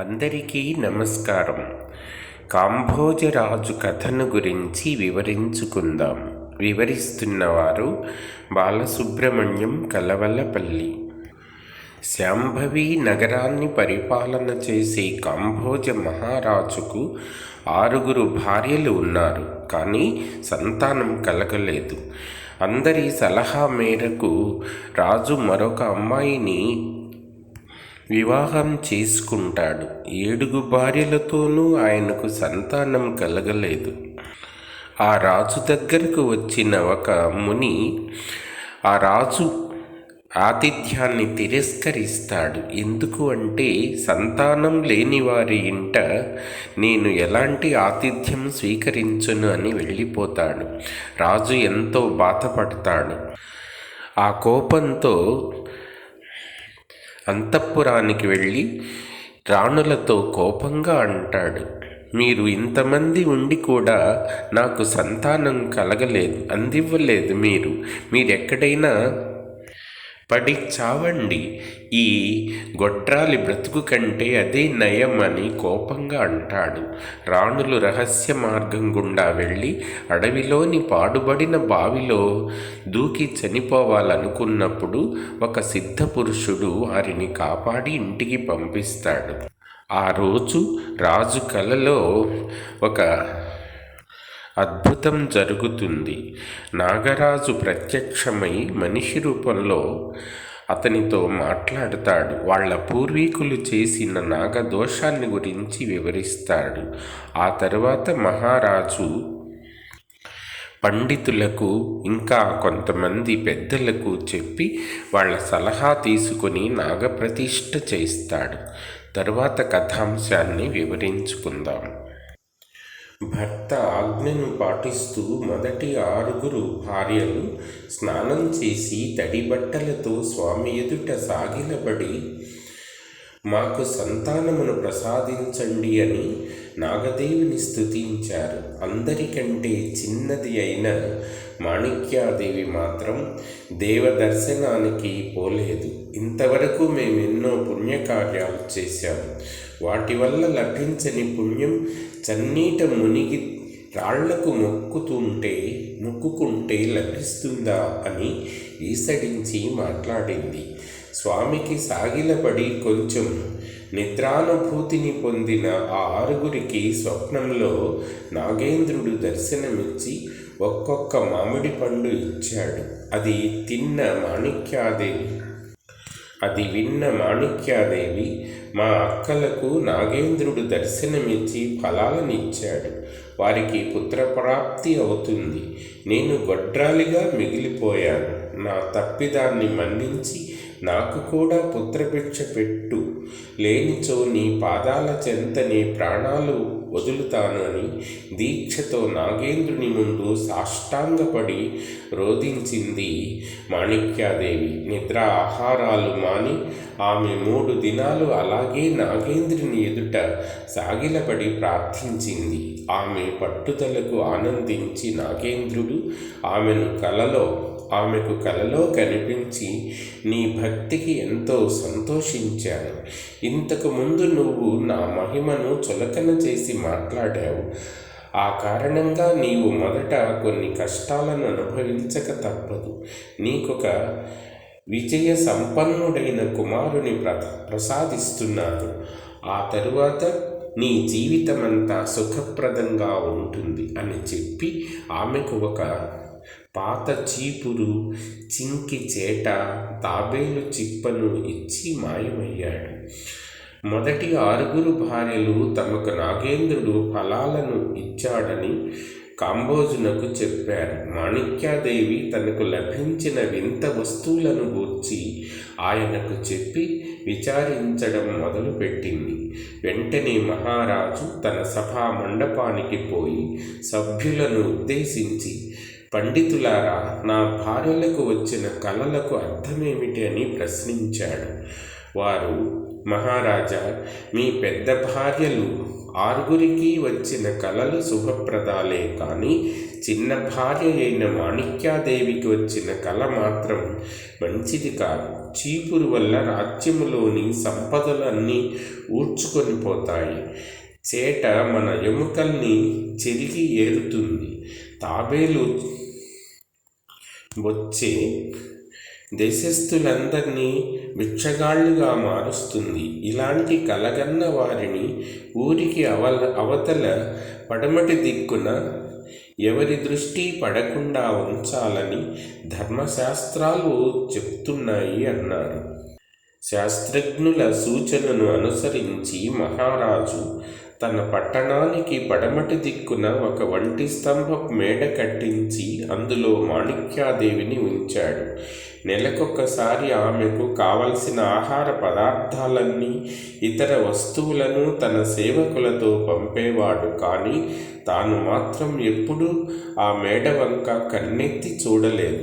అందరికీ నమస్కారం. కాంభోజరాజు కథను గురించి వివరించుకుందాం. వివరిస్తున్నవారు బాలసుబ్రహ్మణ్యం కలవలపల్లి. శాంభవి నగరాన్ని పరిపాలన చేసే కాంభోజ మహారాజుకు ఆరుగురు భార్యలు ఉన్నారు. కానీ సంతానం కలగలేదు. అందరి సలహా మేరకు రాజు మరొక అమ్మాయిని వివాహం చేసుకుంటాడు. ఏడుగు భార్యలతోనూ ఆయనకు సంతానం కలగలేదు. ఆ రాజు దగ్గరకు వచ్చిన ఒక ముని ఆ రాజు ఆతిథ్యాన్ని తిరస్కరిస్తాడు. ఎందుకు అంటే సంతానం లేని వారి ఇంట నేను ఎలాంటి ఆతిథ్యం స్వీకరించును అని వెళ్ళిపోతాడు. రాజు ఎంతో బాధపడతాడు. ఆ కోపంతో అంతఃపురానికి వెళ్ళి రాణులతో కోపంగా అంటాడు మీరు ఇంతమంది ఉండి కూడా నాకు సంతానం కలగలేదు అందివ్వలేదు మీరు. మీరెక్కడైనా పడి చావండి. ఈ గొట్రాలి బ్రతుకు కంటే అదే నయం అని కోపంగా అంటాడు. రాణులు రహస్య మార్గం గుండా వెళ్ళి అడవిలోని పాడుబడిన బావిలో దూకి చనిపోవాలనుకున్నప్పుడు ఒక సిద్ధ పురుషుడు వారిని కాపాడి ఇంటికి పంపిస్తాడు. ఆ రోజు రాజు కలలో ఒక అద్భుతం జరుగుతుంది. నాగరాజు ప్రత్యక్షమై మనిషి రూపంలో అతనితో మాట్లాడతాడు. వాళ్ళ పూర్వీకులు చేసిన నాగదోషాన్ని గురించి వివరిస్తాడు. ఆ తర్వాత మహారాజు పండితులకు ఇంకా కొంతమంది పెద్దలకు చెప్పి వాళ్ళ సలహా తీసుకొని నాగప్రతిష్ఠ చేస్తాడు. తరువాత కథాంశాన్ని వివరించుకుందాం. భర్త ఆజ్ఞను పాటిస్తూ మొదటి ఆరుగురు భార్యలు స్నానం చేసి తడి బట్టలతో స్వామి ఎదుట సాగిలబడి మాకు సంతానమును ప్రసాదించండి అని నాగదేవిని స్థుతించారు అందరికంటే చిన్నది అయిన మాణిక్యాదేవి మాత్రం దేవదర్శనానికి పోలేదు. ఇంతవరకు మేమెన్నో పుణ్యకార్యాలు చేశాము వాటి వల్ల లభించని పుణ్యం చన్నీట మునిగి రాళ్ళకు మొక్కుతుంటే మొక్కుకుంటే లభిస్తుందా అని ఈసడించి మాట్లాడింది. స్వామికి సాగిలపడి కొంచెం నిద్రానుభూతిని పొందిన ఆ ఆరుగురికి స్వప్నంలో నాగేంద్రుడు దర్శనమిచ్చి ఒక్కొక్క మామిడి పండు ఇచ్చాడు. అది తిన్న మాణిక్యాదేవి అది విన్న మాణిక్యాదేవి మా అక్కలకు నాగేంద్రుడు దర్శనమిచ్చి ఫలాలనిచ్చాడు. వారికి పుత్రప్రాప్తి అవుతుంది. నేను గొడ్రాలిగా మిగిలిపోయాను. నా తప్పిదాన్ని మన్నించి నాకు కూడా పుత్రభిక్ష పెట్టు. లేనిచో నీ పాదాల చెంతనే ప్రాణాలు వదులుతాను అని దీక్షతో నాగేంద్రుని ముందు సాష్టాంగపడి రోధించింది మాణిక్యాదేవి. నిద్ర ఆహారాలు మాని ఆమె మూడు దినాలు అలాగే నాగేంద్రుని ఎదుట సాగిలపడి ప్రార్థించింది. ఆమె పట్టుదలకు ఆనందించి నాగేంద్రుడు ఆమెను కలలో ఆమెకు కలలో కనిపించి నీ భక్తికి ఎంతో సంతోషించాను. ఇంతకు ముందు నువ్వు నా మహిమను చులకన చేసి మాట్లాడావు. ఆ కారణంగా నీవు మొదట కొన్ని కష్టాలను అనుభవించక తప్పదు. నీకొక విజయ సంపన్నుడైన కుమారుని ప్ర ప్రసాదిస్తున్నాను. ఆ తరువాత నీ జీవితమంతా సుఖప్రదంగా ఉంటుంది అని చెప్పి ఆమెకు ఒక పాత చీపురు చింకి చేట తాబేలు చిప్పను ఇచ్చి మాయమయ్యాడు. మొదటి ఆరుగురు భార్యలు తమకు నాగేంద్రుడు ఫలాలను ఇచ్చాడని కాంబోజునకు చెప్పారు. మాణిక్యాదేవి తనకు లభించిన వింత వస్తువులను గూర్చి ఆయనకు చెప్పి విచారించడం మొదలుపెట్టింది. వెంటనే మహారాజు తన సభా మండపానికి పోయి సభ్యులను ఉద్దేశించి పండితులారా నా భార్యలకు వచ్చిన కళలకు అర్థమేమిటి అని ప్రశ్నించాడు. వారు మహారాజా మీ పెద్ద భార్యలు ఆరుగురికి వచ్చిన కళలు శుభప్రదాలే కానీ చిన్న భార్య అయిన మాణిక్యాదేవికి వచ్చిన కళ మాత్రం మంచిది కాదు. చీపురు వల్ల రాజ్యములోని సంపదలన్నీ ఊడ్చుకొని పోతాయి. చేట మన ఎముకల్ని చెరిగి ఏరుతుంది. తాబేలు వచ్చే దేశస్థులందరినీ బిచ్చగాళ్ళుగా మారుస్తుంది. ఇలాంటి కలగన్న వారిని ఊరికి అవల అవతల పడమటి దిక్కున ఎవరి దృష్టి పడకుండా ఉంచాలని ధర్మశాస్త్రాలు చెప్తున్నాయి అన్నారు. శాస్త్రజ్ఞుల సూచనను అనుసరించి మహారాజు తన పట్టణానికి పడమటి దిక్కున ఒక వంటి స్తంభపు మేడ కట్టించి అందులో మాణిక్యాదేవిని ఉంచాడు. నెలకొకసారి ఆమెకు కావలసిన ఆహార పదార్థాలన్నీ ఇతర వస్తువులను తన సేవకులతో పంపేవాడు. కానీ తాను మాత్రం ఎప్పుడూ ఆ మేడ వంక కన్నెత్తి చూడలేదు.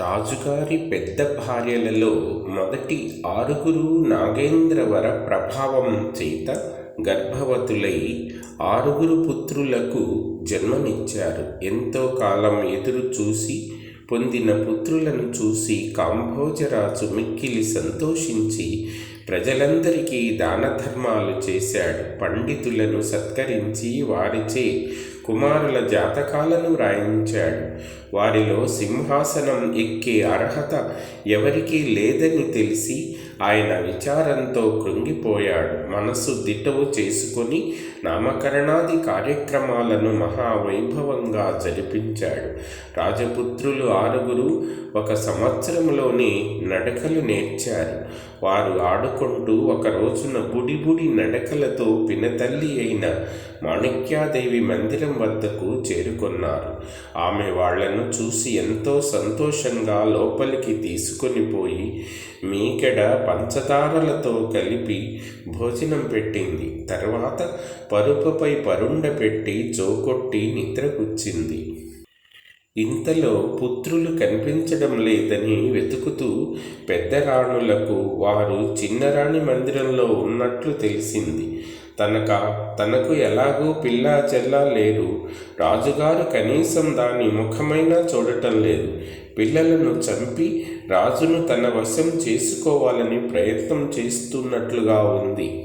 రాజుగారి పెద్ద భార్యలలో మొదటి ఆరుగురు నాగేంద్రవర ప్రభావం చేత గర్భవతులై ఆరుగురు పుత్రులకు జన్మనిచ్చారు. ఎంతో కాలం ఎదురు చూసి పొందిన పుత్రులను చూసి కాంభోజరాజు మిక్కిలి సంతోషించి ప్రజలందరికీ దాన ధర్మాలు చేశాడు. పండితులను సత్కరించి వారిచే కుమారుల జాతకాలను రాయించాడు. వారిలో సింహాసనం ఎక్కే అర్హత ఎవరికీ లేదని తెలిసి ఆయన విచారంతో కృంగిపోయాడు. మనస్సు దిట్టవు చేసుకొని నామకరణాది కార్యక్రమాలను మహావైభవంగా జరిపించాడు. రాజపుత్రులు ఆరుగురు ఒక సంవత్సరంలోనే నడకలు నేర్చారు. వారు ఆడుకుంటూ ఒక రోజున బుడిబుడి నడకలతో పినతల్లి అయిన మాణిక్యాదేవి మందిరం వద్దకు చేరుకున్నారు. ఆమె వాళ్ళను చూసి ఎంతో సంతోషంగా లోపలికి తీసుకొని పోయి మీకెడ పంచదారలతో కలిపి భోజనం పెట్టింది. తర్వాత పరుపుపై పరుండ పెట్టి జోకొట్టి నిద్రపుచ్చింది. ఇంతలో పుత్రులు కనిపించడం లేదని వెతుకుతూ పెద్ద రాణులకు వారు చిన్నరాణి మందిరంలో ఉన్నట్లు తెలిసింది. తనక తనకు ఎలాగూ పిల్లా చెల్లా లేరు. రాజుగారు కనీసం దాని ముఖమైనా చూడటం లేదు. పిల్లలను చంపి రాజును తన వశం చేసుకోవాలని ప్రయత్నం చేస్తున్నట్లుగా ఉంది.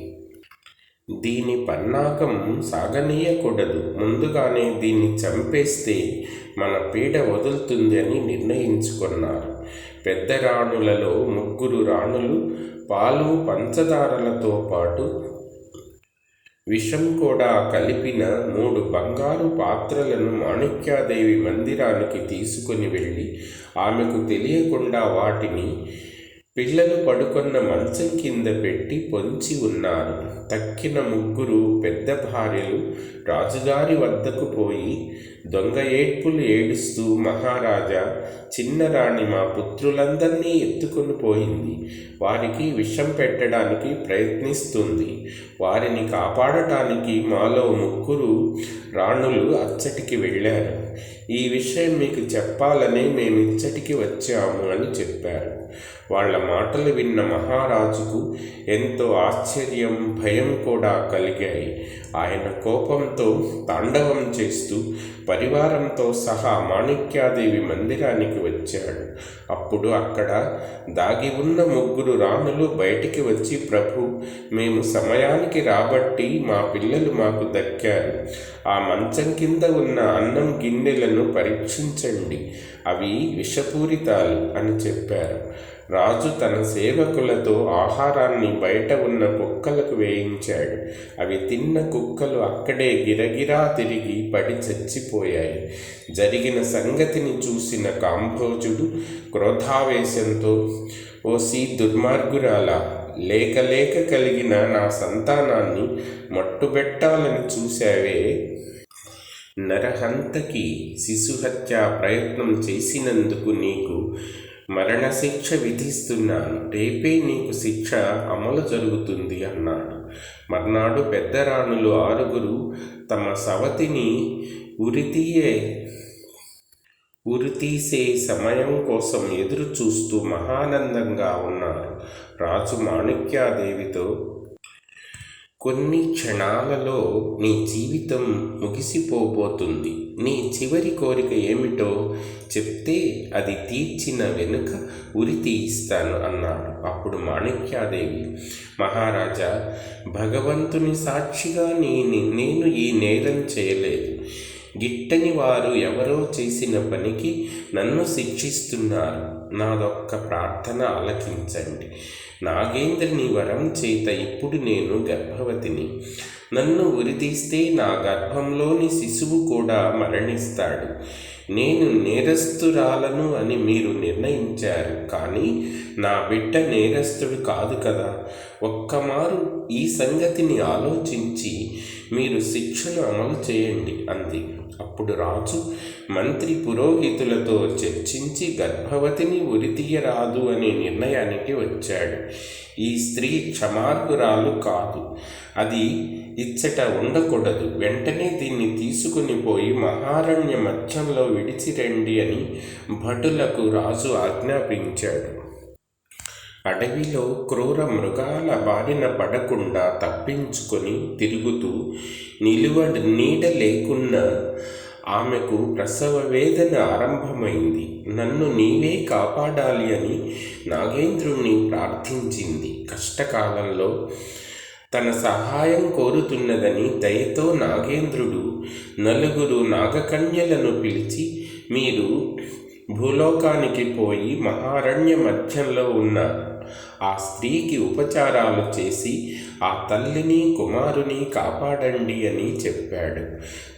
దీని పన్నాకం సాగనీయకూడదు. ముందుగానే దీన్ని చంపేస్తే మన పీడ వదులుతుంది అని నిర్ణయించుకున్నారు. పెద్ద రాణులలో ముగ్గురు రాణులు పాలు పంచదారలతో పాటు విషం కూడా కలిపిన మూడు బంగారు పాత్రలను మాణిక్యాదేవి మందిరానికి తీసుకుని వెళ్ళి ఆమెకు తెలియకుండా వాటిని పిల్లలు పడుకున్న మంచం కింద పెట్టి పొంచి ఉన్నారు. తక్కిన ముగ్గురు పెద్ద భార్యలు రాజుగారి వద్దకు పోయి దొంగ ఏడ్పులు ఏడుస్తూ మహారాజా చిన్నరాణి మా పుత్రులందరినీ ఎత్తుకొని పోయింది. వారికి విషం పెట్టడానికి ప్రయత్నిస్తుంది. వారిని కాపాడటానికి మాలో ముగ్గురు రాణులు అచ్చటికి వెళ్ళారు. ఈ విషయం మీకు చెప్పాలని మేము ఇచ్చటికి వచ్చాము అని చెప్పారు. వాళ్ళ మాటలు విన్న మహారాజుకు ఎంతో ఆశ్చర్యం భయం కూడా కలిగాయి. ఆయన కోపంతో తాండవం చేస్తూ పరివారంతో సహా మాణిక్యాదేవి మందిరానికి వచ్చాడు. అప్పుడు అక్కడ దాగి ఉన్న ముగ్గురు రాణులు బయటికి వచ్చి ప్రభు మేము సమయానికి రాబట్టి మా పిల్లలు మాకు దక్కారు. ఆ మంచం కింద ఉన్న అన్నం గిన్నెలను పరీక్షించండి. అవి విషపూరితాలు అని చెప్పారు. రాజు తన సేవకులతో ఆహారాన్ని బయట ఉన్న కుక్కలకు వేయించాడు. అవి తిన్న కుక్కలు అక్కడే గిరగిరా తిరిగి పడి చచ్చిపోయాయి. జరిగిన సంగతిని చూసిన కాంభోజుడు క్రోధావేశంతో ఓసి దుర్మార్గురాల లేక లేక కలిగిన నా సంతానాన్ని మట్టుబెట్టాలని చూశావే నరహంతకి శిశుహత్యా ప్రయత్నం చేసినందుకు నీకు మరణశిక్ష విధిస్తున్నాను. రేపే నీకు శిక్ష అమలు జరుగుతుంది అన్నాడు. మర్నాడు పెద్ద రాణులు ఆరుగురు తమ సవతిని ఉరితీయే ఉరితీసే సమయం కోసం ఎదురు చూస్తూ మహానందంగా ఉన్నారు. రాజు మాణిక్యాదేవితో కొన్ని క్షణాలలో నీ జీవితం ముగిసిపోబోతుంది. నీ చివరి కోరిక ఏమిటో చెప్తే అది తీర్చిన వెనుక ఉరి తీయిస్తాను అన్నాడు అప్పుడు మాణిక్యాదేవి. మహారాజా భగవంతుని సాక్షిగా నేను నేను ఈ నేరం చేయలేదు. గిట్టని వారు ఎవరో చేసిన పనికి నన్ను శిక్షిస్తున్నారు. నాదొక్క ప్రార్థన ఆలకించండి. నాగేంద్రుని వరం చేత ఇప్పుడు నేను గర్భవతిని. నన్ను ఉరితీస్తే నా గర్భంలోని శిశువు కూడా మరణిస్తాడు. నేను నేరస్తురాలను అని మీరు నిర్ణయించారు. కానీ నా బిడ్డ నేరస్తుడు కాదు కదా. ఒక్కమారు ఈ సంగతిని ఆలోచించి మీరు శిక్షను అమలు చేయండి అంది. అప్పుడు రాజు మంత్రి పురోహితులతో చర్చించి గర్భవతిని ఉరితీయరాదు అనే నిర్ణయానికి వచ్చాడు. ఈ స్త్రీ క్షమార్గురాలు కాదు. అది ఇచ్చట ఉండకూడదు. వెంటనే దీన్ని తీసుకుని పోయి మహారణ్య మధ్యంలో విడిచిరండి అని భటులకు రాజు ఆజ్ఞాపించాడు. అడవిలో క్రూర మృగాల బారిన పడకుండా తప్పించుకొని తిరుగుతూ నిలువ నీడ లేకున్నా ఆమెకు ప్రసవ వేదన ఆరంభమైంది. నన్ను నీవే కాపాడాలి అని నాగేంద్రుణ్ణి ప్రార్థించింది. కష్టకాలంలో తన సహాయం కోరుతున్నదని దయతో నాగేంద్రుడు నలుగురు నాగకన్యలను పిలిచి మీరు భూలోకానికి పోయి మహారణ్య మధ్యంలో ఉన్న ఆ స్త్రీకి ఉపచారాలు చేసి ఆ తల్లిని కుమారుని కాపాడండి అని చెప్పాడు.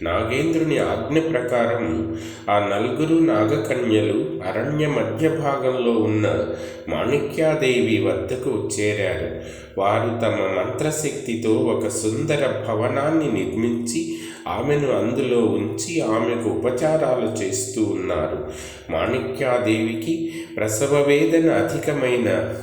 నాగేంద్రుని ఆజ్ఞ ప్రకారం ఆ నలుగురు నాగకన్యలు అరణ్య మధ్య భాగంలో ఉన్న మాణిక్యాదేవి వద్దకు చేరారు. వారు తమ మంత్రశక్తితో ఒక సుందర భవనాన్ని నిర్మించి ఆమెను అందులో ఉంచి ఆమెకు ఉపచారాలు చేస్తూ ఉన్నారు. మాణిక్యాదేవికి ప్రసవ వేదన అధికమైన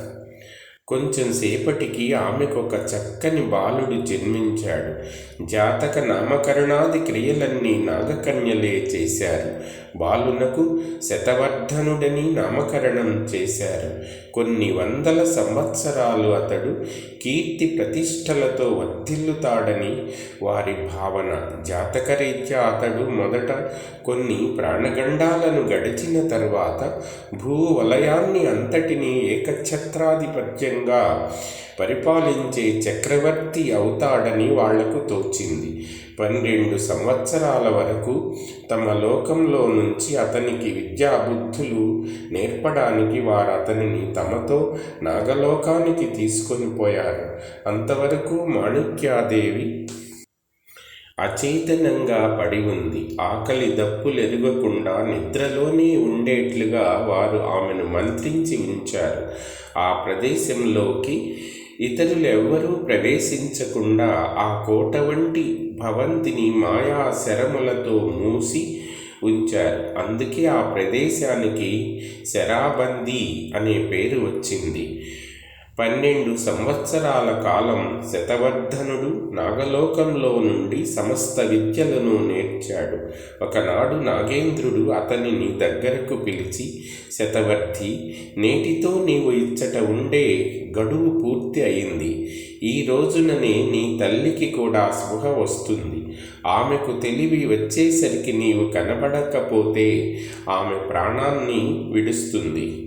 కొంచెం సేపటికి ఆమెకు ఒక చక్కని బాలుడు జన్మించాడు. జాతక నామకరణాది క్రియలన్నీ నాగకన్యలే చేశారు. బాలునకు శతవర్ధనుడని నామకరణం చేశారు. కొన్ని వందల సంవత్సరాలు అతడు కీర్తి ప్రతిష్టలతో వర్ధిల్లుతాడని వారి భావన. జాతకరీత్యా అతడు మొదట కొన్ని ప్రాణగండాలను గడిచిన తరువాత భూవలయాన్ని అంతటినీ ఏకఛత్రాధిపత్యంగా పరిపాలించే చక్రవర్తి అవుతాడని వాళ్ళకు తోచింది. పన్నెండు సంవత్సరాల వరకు తమ లోకంలో నుంచి అతనికి విద్యాబుద్ధులు నేర్పడానికి వారు అతనిని తమతో నాగలోకానికి తీసుకొని పోయారు. అంతవరకు మాణిక్యాదేవి అచేతనంగా పడి ఉంది. ఆకలి దప్పులెరుగకుండా నిద్రలోనే ఉండేట్లుగా వారు ఆమెను మంత్రించి ఉంచారు. ఆ ప్రదేశంలోకి ఇతరులెవ్వరూ ప్రవేశించకుండా ఆ కోట వంటి భవంతిని మాయా శరములతో మూసి ఉంచారు. అందుకే ఆ ప్రదేశానికి శరాబందీ అనే పేరు వచ్చింది. పన్నెండు సంవత్సరాల కాలం శతవర్ధనుడు నాగలోకంలో నుండి సమస్త విద్యలను నేర్చాడు. ఒకనాడు నాగేంద్రుడు అతనిని దగ్గరకు పిలిచి శతవర్ధి నేటితో నీవు ఇచ్చట ఉండే గడువు పూర్తి అయింది. ఈ రోజుననే నీ తల్లికి కూడా స్పృహ వస్తుంది. ఆమెకు తెలివి వచ్చేసరికి నీవు కనబడకపోతే ఆమె ప్రాణాన్ని విడుస్తుంది.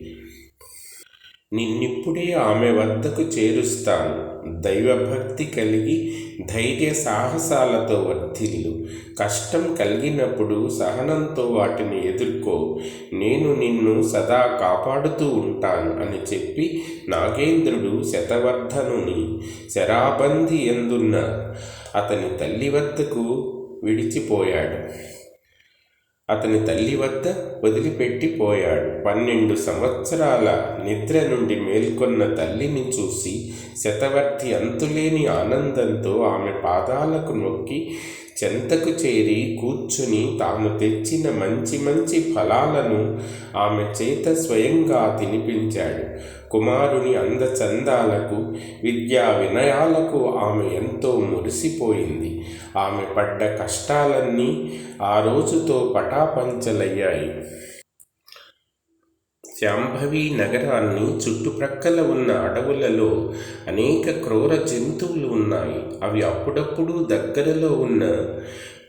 నిన్నిప్పుడే ఆమె వద్దకు చేరుస్తాను. దైవభక్తి కలిగి ధైర్య సాహసాలతో వర్ధిల్లు. కష్టం కలిగినప్పుడు సహనంతో వాటిని ఎదుర్కో. నేను నిన్ను సదా కాపాడుతూ ఉంటాను అని చెప్పి నాగేంద్రుడు శతవర్ధనుని శరాబంది ఎందున్న అతని తల్లి వద్దకు విడిచిపోయాడు. అతని తల్లి వద్ద వదిలిపెట్టిపోయాడు పన్నెండు సంవత్సరాల నిద్ర నుండి మేల్కొన్న తల్లిని చూసి శతవర్తి అంతులేని ఆనందంతో ఆమె పాదాలకు నొక్కి చెంతకు చేరి కూర్చుని తాము తెచ్చిన మంచి మంచి ఫలాలను ఆమె చేత స్వయంగా తినిపించాడు. కుమారుని అందచందాలకు విద్యా వినయాలకు ఆమె ఎంతో మురిసిపోయింది. ఆమె పడ్డ కష్టాలన్నీ ఆ రోజుతో పటాపంచలయ్యాయి. శాంభవి నగరాన్ని చుట్టుప్రక్కల ఉన్న అడవులలో అనేక క్రూర జంతువులు ఉన్నాయి. అవి అప్పుడప్పుడు దగ్గరలో ఉన్న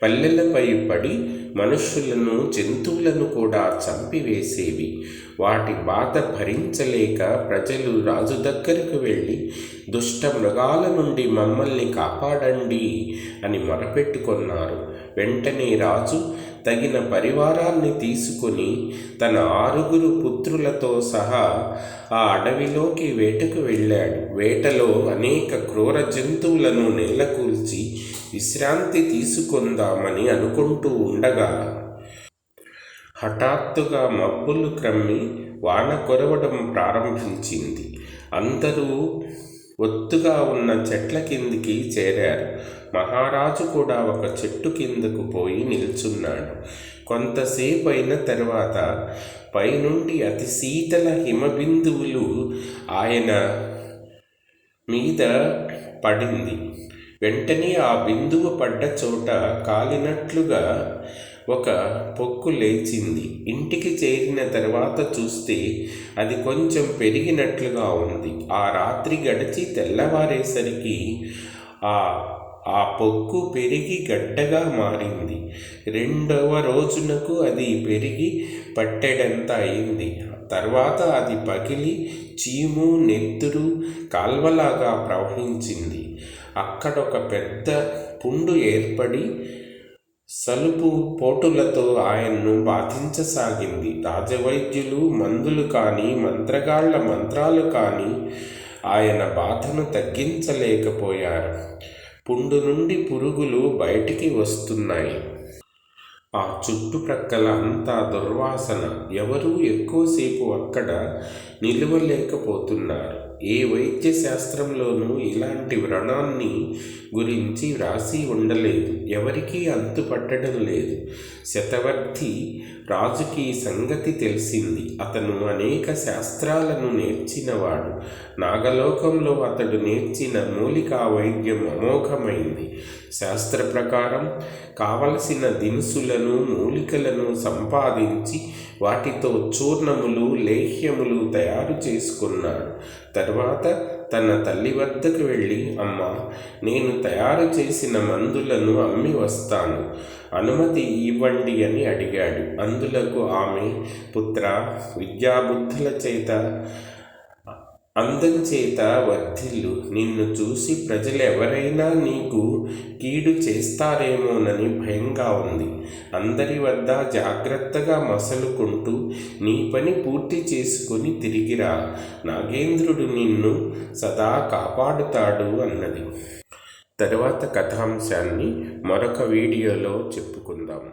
పల్లెలపై పడి మనుషులను జంతువులను కూడా చంపివేసేవి. వాటి బాధ భరించలేక ప్రజలు రాజు దగ్గరకు వెళ్ళి దుష్ట మృగాల నుండి మమ్మల్ని కాపాడండి అని మొరపెట్టుకున్నారు. వెంటనే రాజు తగిన పరివారాన్ని తీసుకుని తన ఆరుగురు పుత్రులతో సహా ఆ అడవిలోకి వేటకు వెళ్ళాడు. వేటలో అనేక క్రూర జంతువులను నేలకూల్చి విశ్రాంతి తీసుకుందామని అనుకుంటూ ఉండగా హఠాత్తుగా మబ్బులు క్రమ్మి వాన కురవడం ప్రారంభించింది. అందరూ ఒత్తుగా ఉన్న చెట్ల కిందికి చేరారు. మహారాజు కూడా ఒక చెట్టు కిందకు పోయి నిల్చున్నాడు. కొంతసేపు అయిన తర్వాత పైనుండి అతి శీతల హిమబిందువులు ఆయన మీద పడింది. వెంటనే ఆ బిందువు పడ్డ చోట కాలినట్లుగా ఒక పొక్కు లేచింది. ఇంటికి చేరిన తర్వాత చూస్తే అది కొంచెం పెరిగినట్లుగా ఉంది. ఆ రాత్రి గడిచి తెల్లవారేసరికి ఆ ఆ పొక్కు పెరిగి గడ్డగా మారింది. రెండవ రోజునకు అది పెరిగి పట్టెడంత అయింది. తర్వాత అది పగిలి చీము నెత్తురు కాల్వలాగా ప్రవహించింది. అక్కడొక పెద్ద పుండు ఏర్పడి సలుపు పోటులతో ఆయన్ను బాధించసాగింది. రాజవైద్యులు మందులు కానీ మంత్రగాళ్ళ మంత్రాలు కానీ ఆయన బాధను తగ్గించలేకపోయారు. పుండు నుండి పురుగులు బయటికి వస్తున్నాయి. ఆ చుట్టుప్రక్కల అంతా దుర్వాసన. ఎవరూ ఎక్కువసేపు అక్కడ నిలవలేకపోతున్నారు. ఏ వైద్య శాస్త్రంలోనూ ఇలాంటి వ్రణాన్ని గురించి వ్రాసి ఉండలేదు. ఎవరికీ అంతుపట్టడం లేదు. శతవర్ధి రాజుకి సంగతి తెలిసింది. అతను అనేక శాస్త్రాలను నేర్చినవాడు. నాగలోకంలో అతడు నేర్చిన మూలికా వైద్యం అమోఘమైంది. శాస్త్ర ప్రకారం కావలసిన దినుసులను మూలికలను సంపాదించి వాటితో చూర్ణములు లేహ్యములు తయారు చేసుకున్నాడు. తర్వాత తన తల్లి వద్దకు వెళ్ళి అమ్మ నేను తయారు చేసిన మందులను అమ్మి వస్తాను. అనుమతి ఇవ్వండి అని అడిగాడు. అందులకు ఆమె పుత్ర విద్యాబుద్ధుల చేత అందం చేత వర్ధిల్లు. నిన్ను చూసి ప్రజలు ఎవరైనా నీకు కీడు చేస్తారేమోనని భయంగా ఉంది. అందరి వద్ద జాగ్రత్తగా మసలుకుంటూ నీ పని పూర్తి చేసుకుని తిరిగిరా. నాగేంద్రుడు నిన్ను సదా కాపాడుతాడు అన్నది. తర్వాత కథాంశాన్ని మరొక వీడియోలో చెప్పుకుందాం.